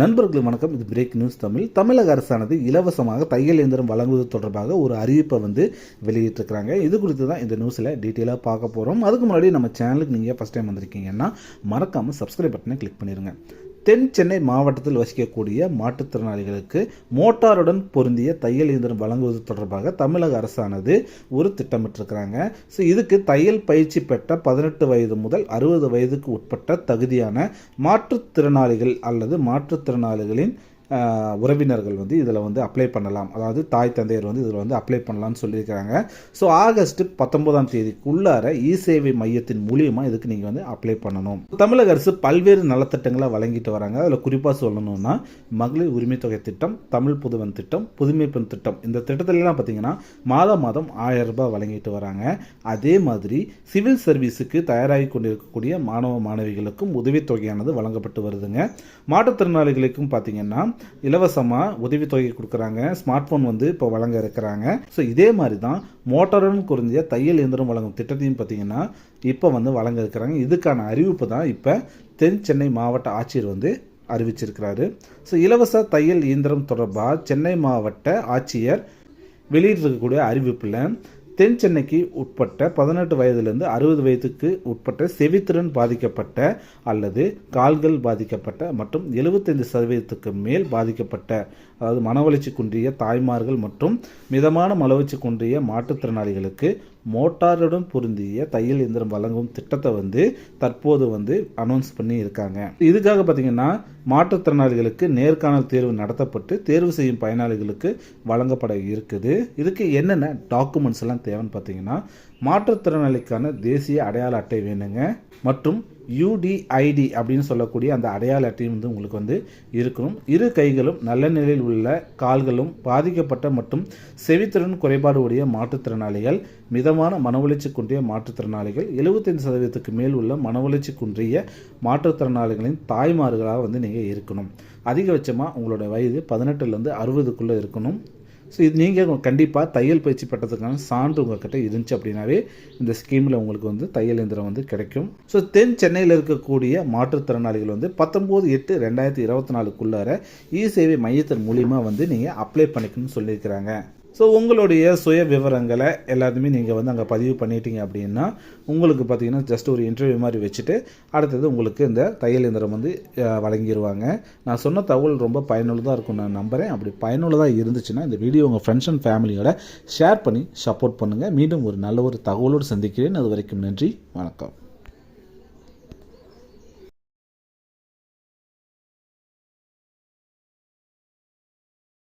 நண்பர்கள் வணக்கம். இது பிரேக் நியூஸ் தமிழ். தமிழக அரசானது இலவசமாக தையல் இயந்திரம் வழங்குவது தொடர்பாக ஒரு அறிவிப்பை வந்து வெளியிட்டிருக்கிறாங்க. இது குறித்து தான் இந்த நியூஸில் டீட்டெயிலாக பார்க்க போகிறோம் அதுக்கு முன்னாடி நம்ம சேனலுக்கு நீங்கள் ஃபஸ்ட் டைம் வந்திருக்கீங்கன்னா மறக்காமல் சப்ஸ்கிரைப் பட்டனை கிளிக் பண்ணிடுங்க தென் சென்னை மாவட்டத்தில் வசிக்கக்கூடிய மாற்றுத்திறனாளிகளுக்கு மோட்டாருடன் பொருந்திய தையல் இயந்திரம் வழங்குவது தொடர்பாக தமிழக அரசானது ஒரு திட்டமிட்டிருக்கிறாங்க. ஸோ இதுக்கு தையல் பயிற்சி பெற்ற பதினெட்டு வயது முதல் அறுபது வயதுக்கு உட்பட்ட தகுதியான மாற்றுத்திறனாளிகள் அல்லது மாற்றுத்திறனாளிகளின் உறவினர்கள் வந்து இதில் வந்து அப்ளை பண்ணலாம். அதாவது தாய் தந்தையர் வந்து இதில் வந்து அப்ளை பண்ணலாம்னு சொல்லியிருக்காங்க. ஸோ ஆகஸ்ட் பத்தொன்பதாம் தேதிக்குள்ளார இ சேவை மையத்தின் மூலியமாக இதுக்கு நீங்கள் வந்து அப்ளை பண்ணணும். தமிழக அரசு பல்வேறு நலத்திட்டங்களை வழங்கிட்டு வராங்க. அதில் குறிப்பாக சொல்லணும்னா மகளிர் உரிமை தொகை திட்டம் தமிழ் புதுவன் திட்டம் புதுமை பெண் திட்டம். இந்த திட்டத்திலலாம் பார்த்தீங்கன்னா மாதம் மாதம் ஆயிரம் ரூபாய் வழங்கிட்டு வராங்க. அதே மாதிரி சிவில் சர்வீஸுக்கு தயாராகி கொண்டிருக்கக்கூடிய மாணவ மாணவிகளுக்கும் உதவித்தொகையானது வழங்கப்பட்டு வருதுங்க. மாற்றுத்திறனாளிகளுக்கும் பார்த்தீங்கன்னா இலவசமாக உதவித்தொகை கொடுக்குறாங்க. ஸ்மார்ட் ஃபோன் வந்து இப்போ வழங்க இருக்கிறாங்க. ஸோ இதே மாதிரி தான் மோட்டாருடன் குறைஞ்ச தையல் இயந்திரம் வழங்கும் திட்டத்தையும் பார்த்தீங்கன்னா இப்போ வந்து வழங்க இருக்கிறாங்க. இதுக்கான அறிவிப்பு தான் இப்போ தென் சென்னை மாவட்ட ஆட்சியர் வந்து அறிவிச்சிருக்கிறாரு. ஸோ இலவச தையல் இயந்திரம் தொடர்பாக சென்னை மாவட்ட ஆட்சியர் வெளியிட்டிருக்கக்கூடிய அறிவிப்பில் தென் சென்னைக்கு உட்பட்ட பதினெட்டு வயதிலிருந்து அறுபது வயதுக்கு உட்பட்ட செவித்திறன் பாதிக்கப்பட்ட அல்லது கால்கள் பாதிக்கப்பட்ட மற்றும் எழுபத்தைந்து சதவீதத்துக்கு மேல் பாதிக்கப்பட்ட அதாவது மனவளர்ச்சி குன்றிய தாய்மார்கள் மற்றும் மிதமான மனவளர்ச்சி குன்றிய மாற்றுத்திறனாளிகளுக்கு மோட்டாருடன் பொருந்திய தையல் இயந்திரம் வழங்கும் திட்டத்தை வந்து தற்போது வந்து அனௌன்ஸ் பண்ணி இருக்காங்க இதுக்காக பார்த்தீங்கன்னா மாற்றுத்திறனாளிகளுக்கு நேர்காணல் தேர்வு நடத்தப்பட்டு தேர்வு செய்யும் பயனாளிகளுக்கு வழங்கப்பட இருக்குது. இதுக்கு என்னென்ன டாக்குமெண்ட்ஸ் எல்லாம் தேவைன்னு பார்த்தீங்கன்னா மாற்றுத்திறனாளிக்கான தேசிய அடையாள அட்டை வேணுங்க. மற்றும் யூடிஐடி அப்படின்னு சொல்லக்கூடிய அந்த அடையாள அட்டையும் வந்து உங்களுக்கு வந்து இருக்கணும். இரு கைகளும் நல்ல நிலையில் உள்ள கால்களும் பாதிக்கப்பட்ட மற்றும் செவித்திறன் குறைபாடு உடைய மாற்றுத்திறனாளிகள் மிதமான மனவளர்ச்சி குன்றிய மாற்றுத்திறனாளிகள் 75% சதவீதத்துக்கு மேல் உள்ள மனவளர்ச்சி குன்றிய மாற்றுத்திறனாளிகளின் தாய்மார்களாக வந்து நீங்கள் இருக்கணும். அதிகபட்சமாக உங்களோட வயது பதினெட்டுலேருந்து அறுபதுக்குள்ளே இருக்கணும். ஸோ இது நீங்கள் கண்டிப்பாக தையல் பயிற்சி பெற்றதுக்கான சான்று உங்கள்கிட்ட இருந்துச்சு அப்படின்னாவே இந்த ஸ்கீமில் உங்களுக்கு வந்து தையல் இயந்திரம் வந்து கிடைக்கும். ஸோ தென் சென்னையில் இருக்கக்கூடிய மாற்றுத்திறனாளிகள் வந்து பத்தொம்போது எட்டு ரெண்டாயிரத்தி இருபத்தி நாலுக்குள்ளார இ சேவை மையத்தின் மூலிமா வந்து நீங்கள் அப்ளை பண்ணிக்கணும்னு சொல்லியிருக்கிறாங்க. ஸோ உங்களுடைய சுய விவரங்களை எல்லாத்தையுமே நீங்கள் வந்து அங்கே பதிவு பண்ணிட்டீங்க அப்படின்னா உங்களுக்கு பார்த்தீங்கன்னா ஜஸ்ட் ஒரு இன்டர்வியூ மாதிரி வச்சுட்டு அடுத்தது உங்களுக்கு இந்த தையல் இயந்திரம் வந்து வழங்கிடுவாங்க நான் சொன்ன தகவல் ரொம்ப பயனுள்ளதாக இருக்கும் நான் நம்புகிறேன் அப்படி பயனுள்ளதாக இருந்துச்சுன்னா இந்த வீடியோ உங்கள் ஃப்ரெண்ட்ஸ் அண்ட் ஃபேமிலியோட ஷேர் பண்ணி சப்போர்ட் பண்ணுங்கள் மீண்டும் ஒரு நல்ல ஒரு தகவலோடு சந்திக்கிறேன். அது வரைக்கும் நன்றி. வணக்கம்.